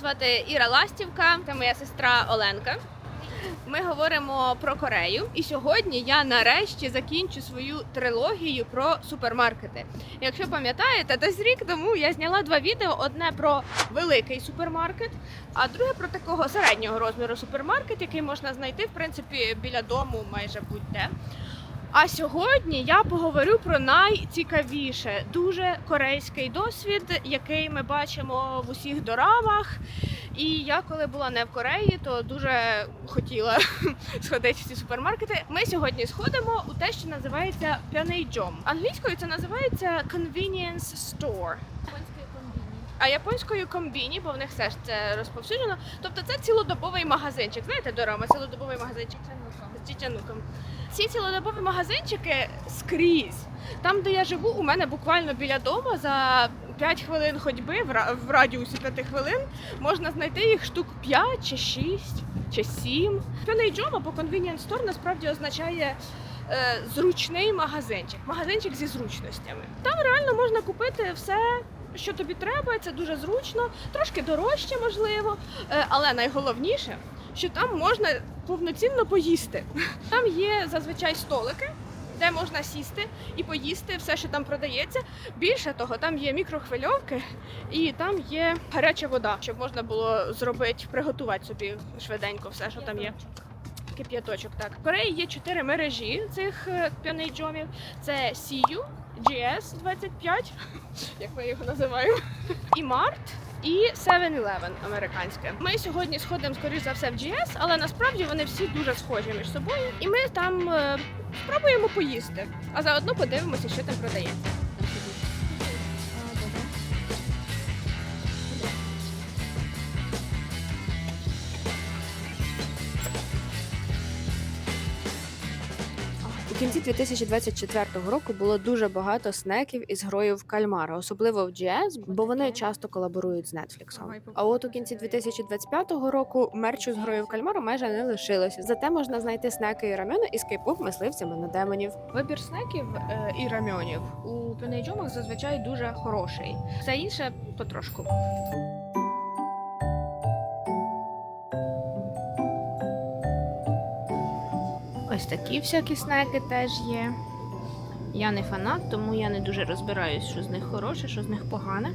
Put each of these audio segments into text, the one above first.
звати Іра Ластівка, це моя сестра Оленка. Ми говоримо про Корею, і сьогодні я нарешті закінчу свою трилогію про супермаркети. Якщо пам'ятаєте, десь рік тому я зняла два відео: одне про великий супермаркет, а друге про такого середнього розміру супермаркет, який можна знайти в принципі біля дому майже будь-де. А сьогодні я поговорю про найцікавіше, дуже корейський досвід, який ми бачимо в усіх дорамах. І я, коли була не в Кореї, то дуже хотіла сходити в ці супермаркети. Ми сьогодні сходимо у те, що називається П'янейджом. Англійською це називається Convenience Store. А японською комбіні, бо в них все ж це розповсюджено. Тобто це цілодобовий магазинчик. Знаєте, дорама, цілодобовий магазинчик з Чичануком. Ці цілодобові магазинчики скрізь. Там, де я живу, у мене буквально біля дому за 5 хвилин ходьби, в радіусі 5 хвилин, можна знайти їх штук 5 чи 6 чи 7. П'яний джом або convenience store насправді означає е, зручний магазинчик, магазинчик зі зручностями. Там реально можна купити все. Що тобі треба, це дуже зручно, трошки дорожче, можливо, е, але найголовніше, що там можна повноцінно поїсти. Там є зазвичай столики, де можна сісти і поїсти все, що там продається. Більше того, там є мікрохвильовки і там є гаряча вода, щоб можна було зробити, приготувати собі швиденько все, що там є. Кип'яточок, так. В Кореї є чотири мережі цих е, п'янейджомів. Це CU, GS 25, як ми його називаємо, і Mart, і 7-Eleven американське. Ми сьогодні сходимо, скоріш за все, в GS, але насправді вони всі дуже схожі між собою. І ми там е, спробуємо поїсти, а заодно подивимося, що там продається. Кінці 2024 року було дуже багато снеків із грою в кальмара, особливо в GS, бо вони часто колаборують з Netflix. А от у кінці 2025 року мерчу з грою в кальмара майже не лишилося. Зате можна знайти снеки і рамена із кейпоп мисливцями на демонів. Вибір снеків е, і рамьонів у пенейджомах зазвичай дуже хороший. Все інше потрошку. Ось такі всякі снеки теж є. Я не фанат, тому я не дуже розбираюсь, що з них хороше, що з них погане.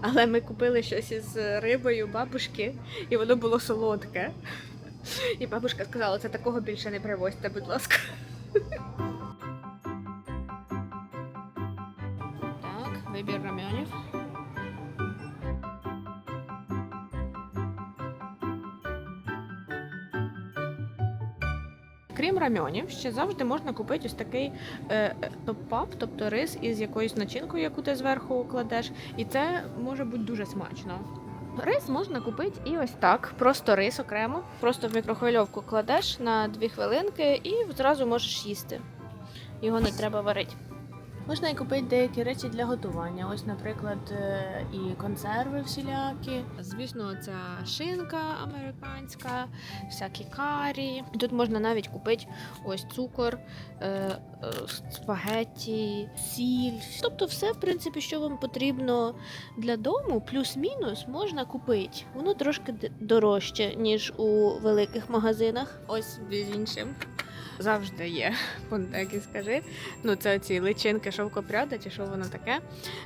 Але ми купили щось із рибою бабушки, і воно було солодке. І бабушка сказала, це такого більше не привозьте, будь ласка. Рамьонів, ще завжди можна купити ось такий е, е, топ-пап, тобто рис із якоюсь начинкою, яку ти зверху кладеш, і це може бути дуже смачно. Рис можна купити і ось так, просто рис окремо, просто в мікрохвильовку кладеш на 2 хвилинки і зразу можеш їсти. Його не треба варити. Можна і купити деякі речі для готування. Ось, наприклад, е, і консерви всілякі. Звісно, ця шинка американська, всякі карі. Тут можна навіть купити ось цукор, е, е, спагетті, сіль. Тобто, все, в принципі, що вам потрібно для дому, плюс-мінус можна купити. Воно трошки дорожче, ніж у великих магазинах. Ось між іншим. Завжди є. Понтеки, скажи. Ну, це ці личинки шовкопряда, чи що воно таке?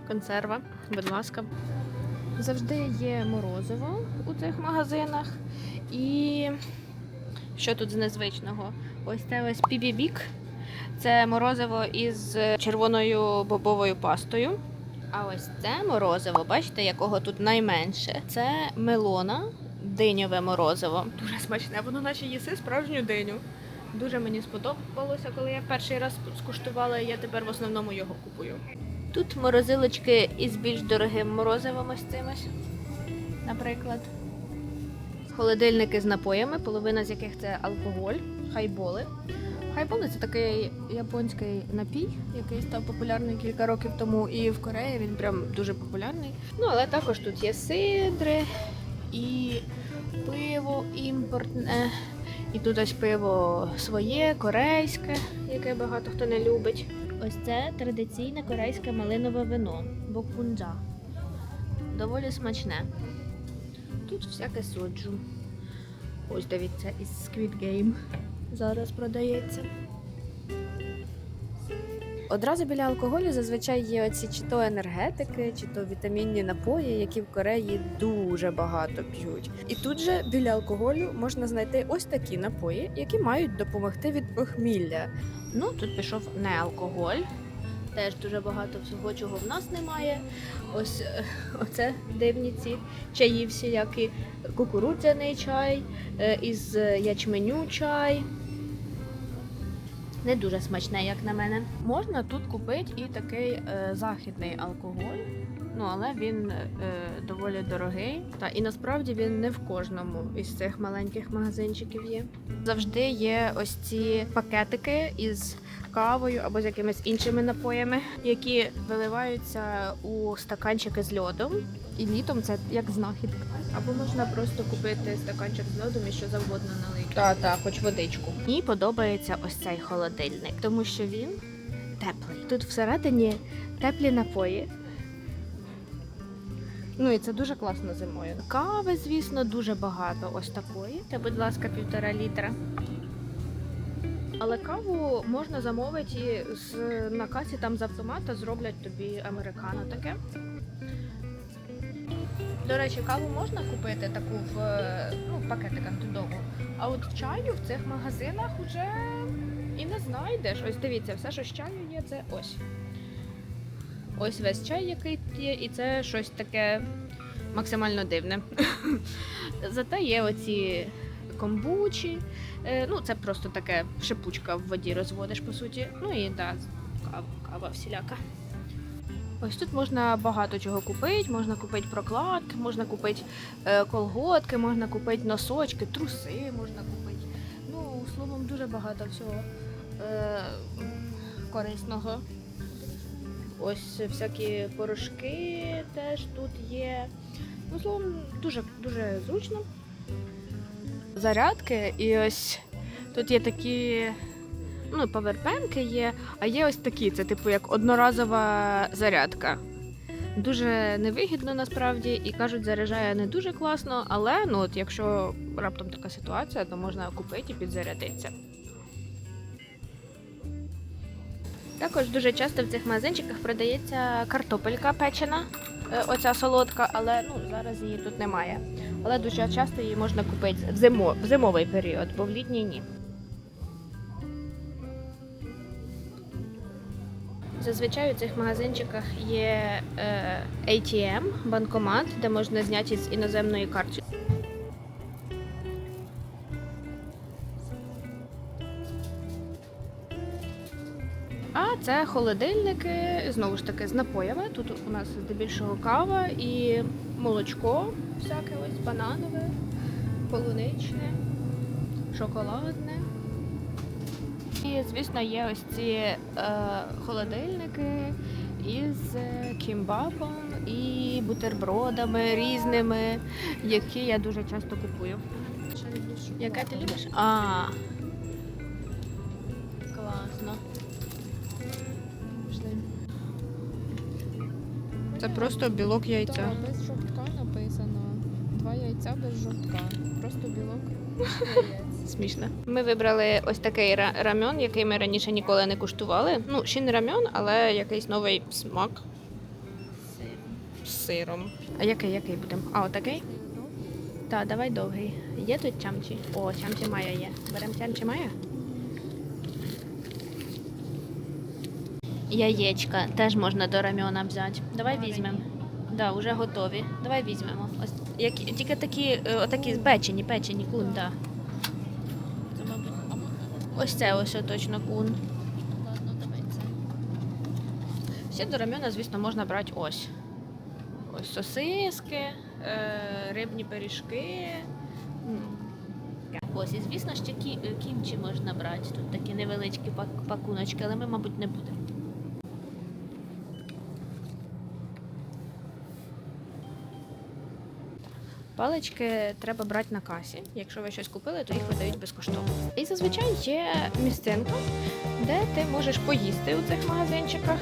Консерва, будь ласка. Завжди є морозиво у цих магазинах. І що тут з незвичного? Ось це ось пібібік. Це морозиво із червоною бобовою пастою. А ось це морозиво, бачите, якого тут найменше. Це мелона, диньове морозиво. Дуже смачне, воно наче їси справжню диню. Дуже мені сподобалося, коли я перший раз скуштувала, я тепер в основному його купую. Тут морозилочки із більш дорогим морозивом ось цим ось, наприклад. Холодильники з напоями, половина з яких це алкоголь, хайболи. Хайболи це такий японський напій, який став популярний кілька років тому, і в Кореї він прям дуже популярний. Ну, але також тут є сидри і пиво імпортне. І тут ось пиво своє, корейське, яке багато хто не любить. Ось це традиційне корейське малинове вино бокунджа. Доволі смачне. Тут всяке соджу. Ось дивіться, із Squid Game зараз продається. Одразу біля алкоголю зазвичай є оці чи то енергетики, чи то вітамінні напої, які в Кореї дуже багато п'ють. І тут же біля алкоголю можна знайти ось такі напої, які мають допомогти від похмілля. Ну, тут пішов не алкоголь. Теж дуже багато всього, чого в нас немає. Ось е, оце дивні ці чаї всіякі. Кукурудзяний чай, е, із ячменю чай. Не дуже смачне, як на мене. Можна тут купити і такий е, західний алкоголь. Ну, але він е, доволі дорогий. Та і насправді він не в кожному із цих маленьких магазинчиків є. Завжди є ось ці пакетики із кавою або з якимись іншими напоями, які виливаються у стаканчики з льодом. І літом це як знахідка. Або можна просто купити стаканчик з льодом і що завгодно налити. Так, так, хоч водичку. Мені подобається ось цей холодильник, тому що він теплий. Тут всередині теплі напої. Ну і це дуже класно зимою. Кави, звісно, дуже багато. Ось такої. Це, будь ласка, півтора літра. Але каву можна замовити з на касі там з автомата зроблять тобі американо таке. До речі, каву можна купити таку в ну, в пакетиках додому. А от чаю в цих магазинах вже і не знайдеш. Ось дивіться, все, що з чаю є, це ось. Ось весь чай, який є, і це щось таке максимально дивне. Зате є оці комбучі. Е, Ну, це просто таке шипучка в воді розводиш, по суті. Ну і да, кава, кава всіляка. Ось тут можна багато чого купити. Можна купити прокладки, можна купити е, колготки, можна купити носочки, труси можна купити. Ну, словом, дуже багато всього е, корисного. Ось всякі порошки теж тут є. Ну, словом, дуже, дуже зручно. Зарядки, і ось тут є такі. Ну, павербенки є, а є ось такі, це типу як одноразова зарядка. Дуже невигідно насправді і кажуть, заряджає не дуже класно, але ну от якщо раптом така ситуація, то можна купити і підзарядитися. Також дуже часто в цих магазинчиках продається картопелька печена, е, оця солодка, але ну, зараз її тут немає. Але дуже часто її можна купити в, зимо, в зимовий період, бо в літній ні. Зазвичай у цих магазинчиках є е, ATM, банкомат, де можна зняти з іноземної карти. Це холодильники, знову ж таки, з напоями. Тут у нас здебільшого кава і молочко, всяке ось бананове, полуничне, шоколадне. І, звісно, є ось ці е, холодильники із е, кімбапом і бутербродами різними, які я дуже часто купую. Яке ти любиш? А. Класно. Це просто білок яйця. Так, без жовтка написано. Два яйця без жовтка. Просто білок. Смішно. Ми вибрали ось такий ра- рамьон, який ми раніше ніколи не куштували. Ну, ще не рамьон, але якийсь новий смак. З сиром. А який, який будемо? А, отакий? Так, давай довгий. Є тут чамчі? О, чамчі має є. Беремо чамчі має? Яєчка теж можна до рамьона взяти. Давай візьмемо. Да, вже готові. Давай візьмемо. Ось які, тільки такі, е, отакі печені, печені кун, да. Ось це ось точно кун. Ще до рамена, звісно, можна брати ось. Ось сосиски, е, рибні пиріжки. Ось, і звісно, ще кі, кімчі можна брати. Тут такі невеличкі пакуночки, але ми, мабуть, не будемо. Палички треба брати на касі. Якщо ви щось купили, то їх видають безкоштовно. І зазвичай є місцинка, де ти можеш поїсти у цих магазинчиках.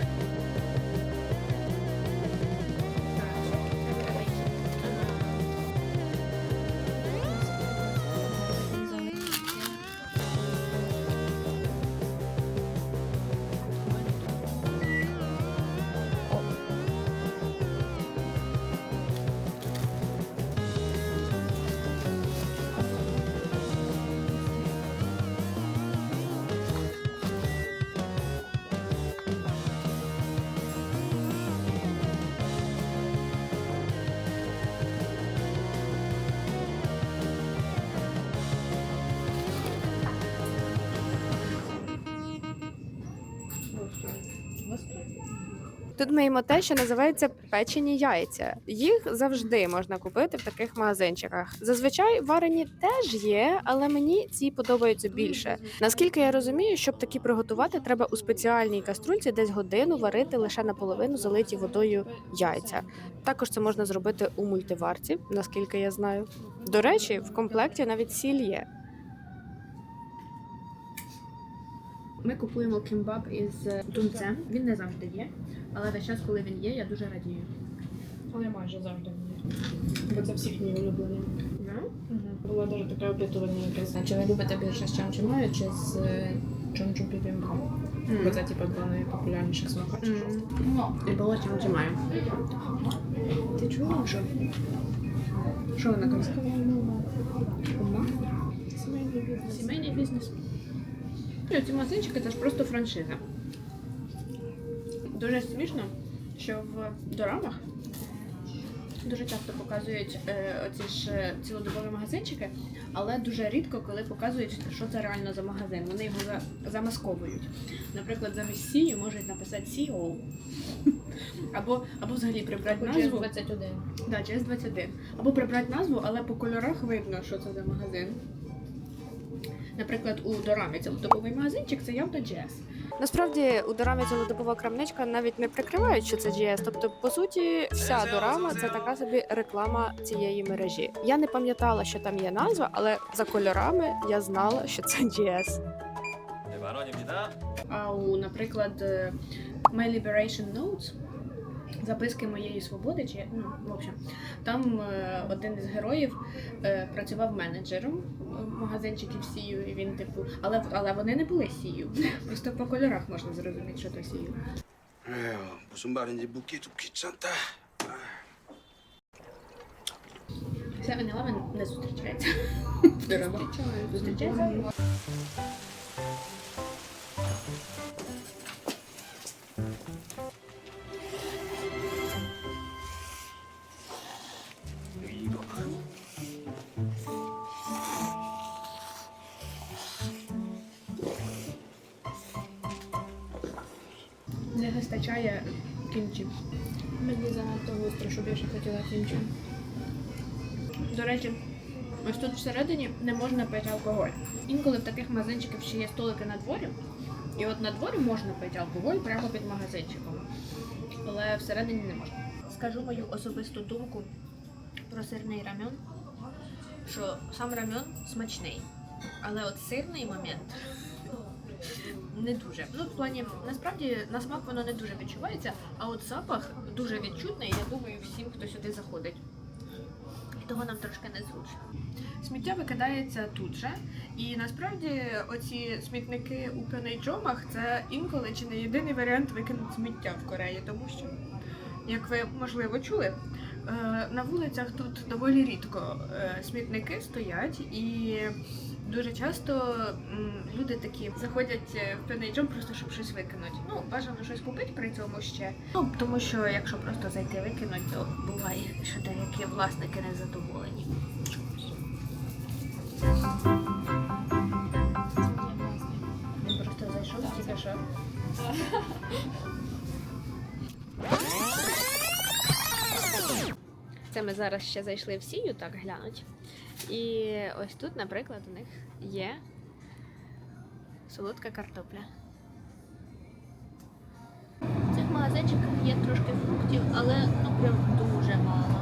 Тут ми їмо те, що називається печені яйця. Їх завжди можна купити в таких магазинчиках. Зазвичай варені теж є, але мені ці подобаються більше. Наскільки я розумію, щоб такі приготувати, треба у спеціальній каструльці десь годину варити лише наполовину залиті водою яйця. Також це можна зробити у мультиварці, наскільки я знаю. До речі, в комплекті навіть сіль є. Ми купуємо кімбаб із тунцем. Він не завжди є, але весь час, коли він є, я дуже радію. Але майже завжди мені. Бо це всіх мій улюблений. Було дуже таке опитування якесь. Чи ви любите більше з чамчимою, чи з чончу піпімком? Бо це типу два найпопулярніших смакочок. І було чим чи маю. Ти чула, що? Що вона каже? Ума? Сімейний бізнес. І ці магазинчики це ж просто франшиза. Дуже смішно, що в дорамах дуже часто показують е, оці ж е, цілодобові магазинчики, але дуже рідко, коли показують, що це реально за магазин. Вони його за- замасковують. Наприклад, замість сію можуть написати CEO. Або, або взагалі прибрати назву. 21. Да, через 21. Або прибрати назву, але по кольорах видно, що це за магазин. Наприклад, у дорамі цілодобовий магазинчик це явно джес. Насправді у дорамі цілодобова крамничка навіть не прикривають, що це JS. Тобто, по суті, вся дорама це така собі реклама цієї мережі. Я не пам'ятала, що там є назва, але за кольорами я знала, що це JS. А у, наприклад, е, My Liberation Notes Записки моєї свободи, чи ну в общем, там е, один із героїв е, працював менеджером магазинчиків сію. і Він типу, але але вони не були сію. Просто по кольорах можна зрозуміти, що то сію. Севен Елевен не зустрічається. Зустрічається. Не вистачає кімчі. Мені занадто гостро, щоб я ще хотіла кінчу. До речі, ось тут всередині не можна пити алкоголь. Інколи в таких магазинчиках ще є столики на дворі. І от на дворі можна пити алкоголь прямо під магазинчиком. Але всередині не можна. Скажу мою особисту думку про сирний рамьон, що сам рамьон смачний. Але от сирний момент не дуже. Ну, в плані, насправді на смак воно не дуже відчувається, а от запах дуже відчутний, я думаю, всім, хто сюди заходить. І того нам трошки незручно. Сміття викидається тут же, і насправді оці смітники у пенейджомах це інколи чи не єдиний варіант викинути сміття в Кореї, тому що, як ви можливо чули, е, на вулицях тут доволі рідко е, смітники стоять, і дуже часто люди такі заходять е, в пенейджом просто щоб щось викинути. Ну, бажано щось купити при цьому ще. Ну, тому що якщо просто зайти викинуть, то буває, що деякі власники не задоволені. Він просто зайшов тільки що. Це ми зараз ще зайшли в сію, так глянуть. І ось тут, наприклад, у них є солодка картопля. В цих магазинчиках є трошки фруктів, але ну прям дуже мало.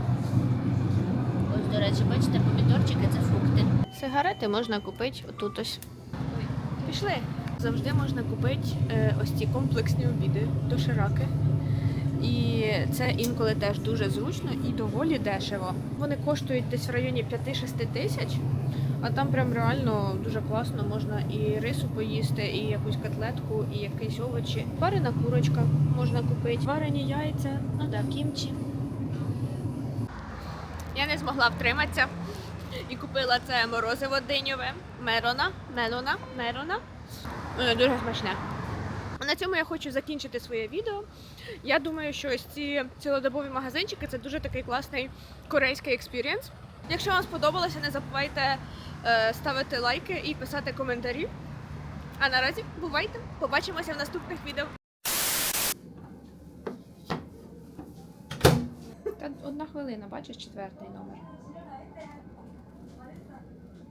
Ось, до речі, бачите, помідорчики це фрукти. Сигарети можна купити отут ось. Ой, пішли. Завжди можна купити е, ось ці комплексні обіди, дошираки. І це інколи теж дуже зручно і доволі дешево. Вони коштують десь в районі 5-6 тисяч, а там прям реально дуже класно можна і рису поїсти, і якусь котлетку, і якісь овочі. Варена курочка можна купити, варені яйця, ну да, кімчі. Я не змогла втриматися і купила це морозиво диньове мерона, мелона, мерона. Воно дуже смачне. На цьому я хочу закінчити своє відео. Я думаю, що ось ці цілодобові магазинчики це дуже такий класний корейський експірієнс. Якщо вам сподобалося, не забувайте е, ставити лайки і писати коментарі. А наразі бувайте! Побачимося в наступних відео. одна хвилина, бачиш четвертий номер.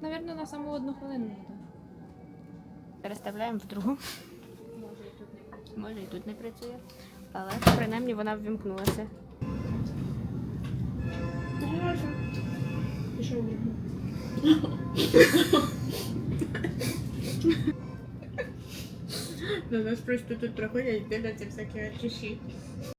Навірно, на саму одну хвилину буде. Переставляємо в другу. Може і тут не буде. Може і тут не працює. Але принаймні вона ввімкнулася. На нас просто тут проходять дивляться всякі чуші.